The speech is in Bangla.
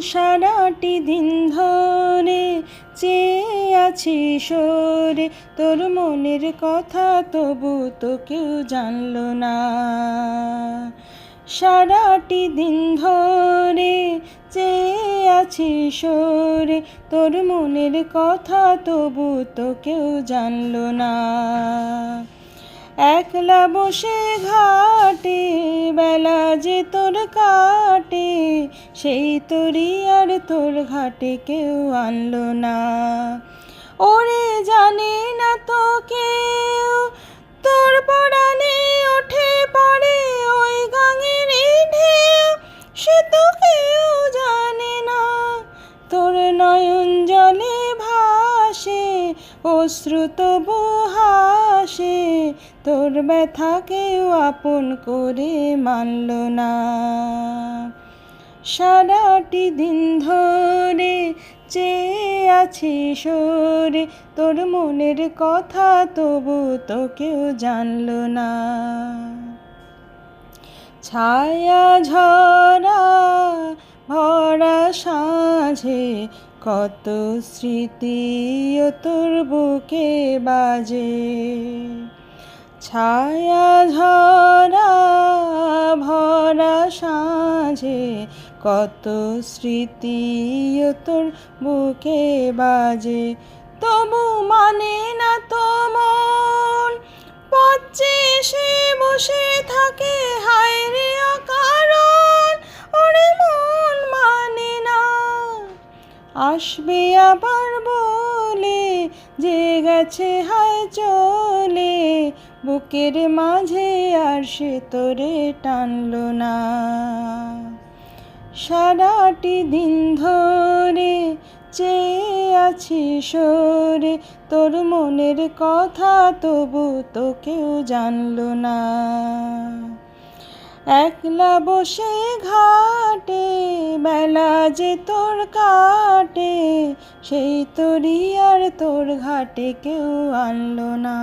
সারাটি দিন ধরে চেয়ে আছি সরে তোর মনের কথা তবু তো কেউ জানলো না। সারাটি দিন ধরে চেয়ে আছি সরে তোর মনের কথা তবু তো কেউ জানলো না। একলা বসে ঘাটে, বেলা যে তোর কাটে, সেই তোরই আর তোর ঘাটে কেউ আনলো না। ওরে জানে অশ্রুত হাসে, তোর ব্যথা কেউ আপন করে মানল না। সারাটি দিন ধরে চেয়ে আছি সরে, তোর মনের কথা তবু তো কেউ জানল না। ছায়া ঝরা ভরা সাঁঝে কত স্মৃতি তোর বুকে বাজে। ছায়া ঝরা, ভরা সাঁঝে কত স্মৃতি তোর বুকে বাজে। তবু মানে না আসবে আবার বলে, যে গেছে হায় চলে, বুকের মাঝে আর সে তোরে টানলো না। সারাটি দিন ধরে চেয়ে আছি সরে, তোর মনের কথা তবু তো কেউ জানলো না। একলা বসে ঘাটে, বেলা যে তোর কাটে, সেই তোরই আর তোর ঘাটে কেউ আনলো না।